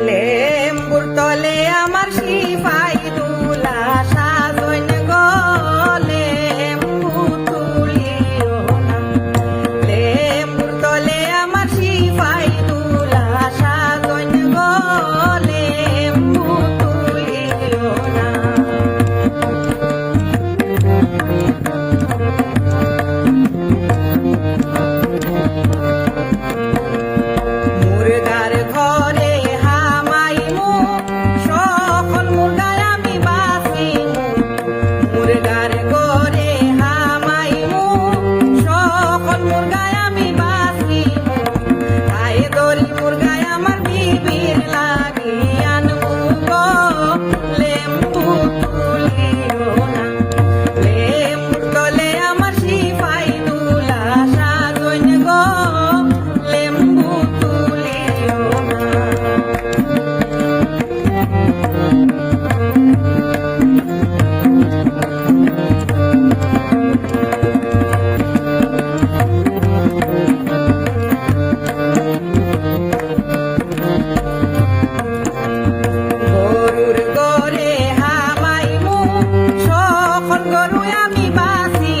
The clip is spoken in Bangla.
লেম্বুর তলে আমার সিপাই দুলা mi base.